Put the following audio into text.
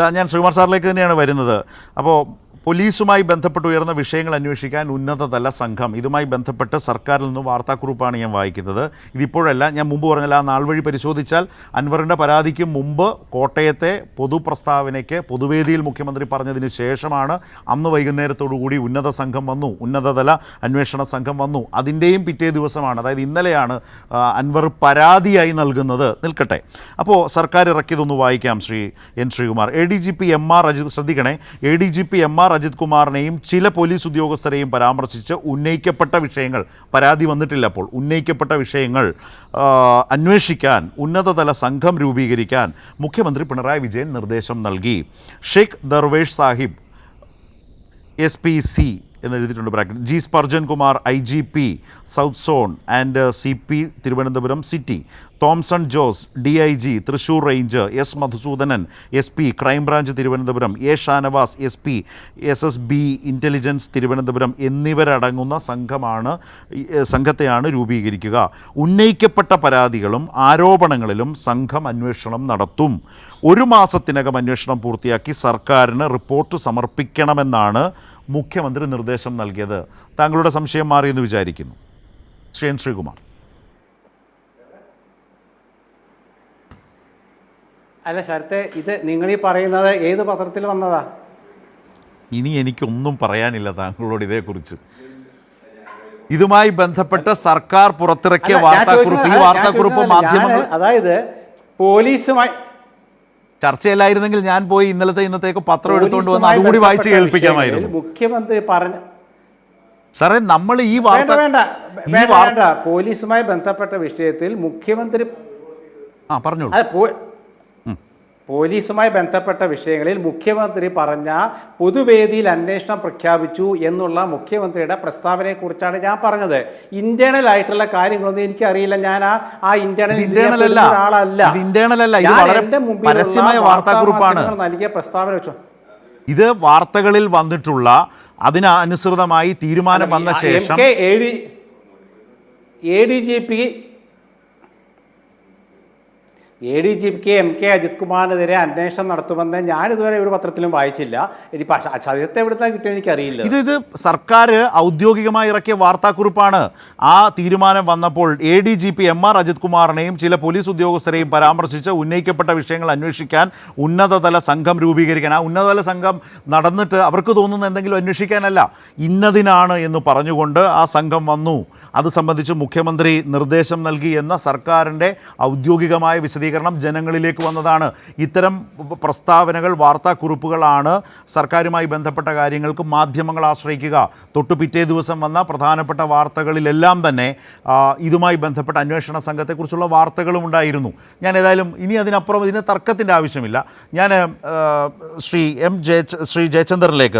ദാ ഞാൻ ശ്രീകുമാർ സാറിലേക്ക് തന്നെയാണ് വരുന്നത്. അപ്പോൾ പോലീസുമായി ബന്ധപ്പെട്ട് ഉയർന്ന വിഷയങ്ങൾ അന്വേഷിക്കാൻ ഉന്നതതല സംഘം. ഇതുമായി ബന്ധപ്പെട്ട് സർക്കാരിൽ നിന്ന് വാർത്താക്കുറിപ്പാണ് ഞാൻ വായിക്കുന്നത്. ഇതിപ്പോഴല്ല ഞാൻ മുമ്പ് പറഞ്ഞല്ല ആ നാൾ വഴി പരിശോധിച്ചാൽ അൻവറിന്റെ പരാതിക്ക് മുമ്പ് കോട്ടയത്തെ പൊതുപ്രസ്താവനയ്ക്ക് പൊതുവേദിയിൽ മുഖ്യമന്ത്രി പറഞ്ഞതിന് ശേഷമാണ് അന്ന് വൈകുന്നേരത്തോടുകൂടി ഉന്നത സംഘം വന്നു. ഉന്നതതല അന്വേഷണ സംഘം വന്നു. അതിന്റെയും പിറ്റേ ദിവസമാണ്. അതായത് ഇന്നലെയാണ് അൻവർ പരാതിയായി നൽകുന്നത്. നിൽക്കട്ടെ. അപ്പോൾ സർക്കാർ ഇറക്കിയതൊന്ന് വായിക്കാം Sri N Sreekumar. A D G P M R ശ്രദ്ധിക്കണേ. A D G P M R Ajith കുമാറിനെയും ചില പോലീസ് ഉദ്യോഗസ്ഥരെയും പരാമർശിച്ച് ഉന്നയിക്കപ്പെട്ട വിഷയങ്ങൾ പരാതി വന്നിട്ടില്ല അപ്പോൾ ഉന്നയിക്കപ്പെട്ട വിഷയങ്ങൾ അന്വേഷിക്കാൻ ഉന്നതതല സംഘം രൂപീകരിക്കാൻ മുഖ്യമന്ത്രി പിണറായി വിജയൻ നിർദ്ദേശം നൽകി. Sheikh Darvesh Sahib S P C എന്നെഴുതിയിട്ടുണ്ട് bracket G Sparjan Kumar I G P south zone and C P Thiruvananthapuram city. Thomson Jose D I G Thrissur range S Madhusoodanan S P crime branch Thiruvananthapuram A Shanavas S P S S B intelligence Thiruvananthapuram എന്നിവരടങ്ങുന്ന സംഘമാണ് സംഘത്തെയാണ് രൂപീകരിക്കുക. ഉന്നയിക്കപ്പെട്ട പരാതികളും ആരോപണങ്ങളിലും സംഘം അന്വേഷണം നടത്തും. ഒരു മാസത്തിനകം അന്വേഷണം പൂർത്തിയാക്കി സർക്കാരിന് റിപ്പോർട്ട് സമർപ്പിക്കണമെന്നാണ് മുഖ്യമന്ത്രി നിർദ്ദേശം നൽകിയത്. താങ്കളുടെ സംശയം മാറിയെന്ന് വിചാരിക്കുന്നു. ശ്രീൻ ശ്രീകുമാർ. അല്ല ശരത്തെ ഇത് നിങ്ങൾ ഈ പറയുന്നത് ഏത് പത്രത്തിൽ വന്നതാ? ഇനി എനിക്കൊന്നും പറയാനില്ല താങ്കളോട് ഇതേക്കുറിച്ച്. ഇതുമായി ബന്ധപ്പെട്ട സർക്കാർ പുറത്തിറക്കിയ വാർത്താക്കുറിപ്പ് ഈ വാർത്താക്കുറിപ്പ് മാധ്യമങ്ങൾ അതായത് പോലീസുമായി ചർച്ചയിലായിരുന്നെങ്കിൽ ഞാൻ പോയി ഇന്നലത്തെ ഇന്നത്തേക്ക് പത്രം എടുത്തുകൊണ്ട് വന്ന് അതുകൂടി വായിച്ച് കേൾപ്പിക്കാമായിരുന്നു. മുഖ്യമന്ത്രി പറഞ്ഞു സാറേ നമ്മൾ ഈ വാർത്ത വേണ്ട പോലീസുമായി ബന്ധപ്പെട്ട വിഷയത്തിൽ മുഖ്യമന്ത്രി ആ പറഞ്ഞോളൂ. പോലീസുമായി ബന്ധപ്പെട്ട വിഷയങ്ങളിൽ മുഖ്യമന്ത്രി പറഞ്ഞ പൊതുവേദിയിൽ അന്വേഷണം പ്രഖ്യാപിച്ചു എന്നുള്ള മുഖ്യമന്ത്രിയുടെ പ്രസ്താവനയെക്കുറിച്ചാണ് ഞാൻ പറഞ്ഞത് ഇന്റേണൽ ആയിട്ടുള്ള കാര്യങ്ങളൊന്നും എനിക്കറിയില്ല ഞാൻ ആ ആ ഇന്റേണൽ അല്ല. ആളല്ല ഇന്റേണൽ അല്ല. ഇത് വളരെ പരസ്യമായ വാർത്താക്കുറിപ്പാണ്. നൽകിയ പ്രസ്താവന വെച്ചു ഇത് വാർത്തകളിൽ വന്നിട്ടുള്ള അതിനനുസൃതമായി തീരുമാനം വന്ന ശേഷം A D G P A D G pick M K Ajith കുമാറിനെതിരെ അന്വേഷണം നടത്തുമെന്ന് ഞാൻ ഇതുവരെ ഒരു പത്രത്തിലും വായിച്ചില്ല. ഇനിയിപ്പോൾ സത്യത്തെ എവിടുത്തെ കിട്ടിയ എനിക്കറിയില്ല. ഇത് ഇത് സർക്കാർ ഔദ്യോഗികമായി ഇറക്കിയ വാർത്താക്കുറിപ്പാണ്. ആ തീരുമാനം വന്നപ്പോൾ A D G P M R Ajith കുമാറിനെയും ചില പോലീസ് ഉദ്യോഗസ്ഥരെയും പരാമർശിച്ച് ഉന്നയിക്കപ്പെട്ട വിഷയങ്ങൾ അന്വേഷിക്കാൻ ഉന്നതതല സംഘം രൂപീകരിക്കാൻ. ആ ഉന്നതതല സംഘം നടന്നിട്ട് അവർക്ക് തോന്നുന്ന എന്തെങ്കിലും അന്വേഷിക്കാനല്ല ഇന്നതിനാണ് എന്ന് പറഞ്ഞുകൊണ്ട് ആ സംഘം വന്നു. അത് സംബന്ധിച്ച് മുഖ്യമന്ത്രി നിർദ്ദേശം നൽകി എന്ന സർക്കാരിന്റെ ഔദ്യോഗികമായ വിശദീകരണം ജനങ്ങളിലേക്ക് വന്നതാണ്. ഇത്തരം പ്രസ്താവനകൾ വാർത്താക്കുറിപ്പുകളാണ് സർക്കാരുമായി ബന്ധപ്പെട്ട കാര്യങ്ങൾക്ക് മാധ്യമങ്ങൾ ആശ്രയിക്കുക. തൊട്ടു പിറ്റേ ദിവസം വന്ന പ്രധാനപ്പെട്ട വാർത്തകളിലെല്ലാം തന്നെ ഇതുമായി ബന്ധപ്പെട്ട അന്വേഷണ സംഘത്തെക്കുറിച്ചുള്ള വാർത്തകളും ഉണ്ടായിരുന്നു. ഞാൻ ഏതായാലും ഇനി അതിനപ്പുറം ഇതിന് തർക്കത്തിന്റെ ആവശ്യമില്ല. ഞാൻ ശ്രീ എം ജയ ശ്രീ ജയചന്ദ്രനിലേക്ക്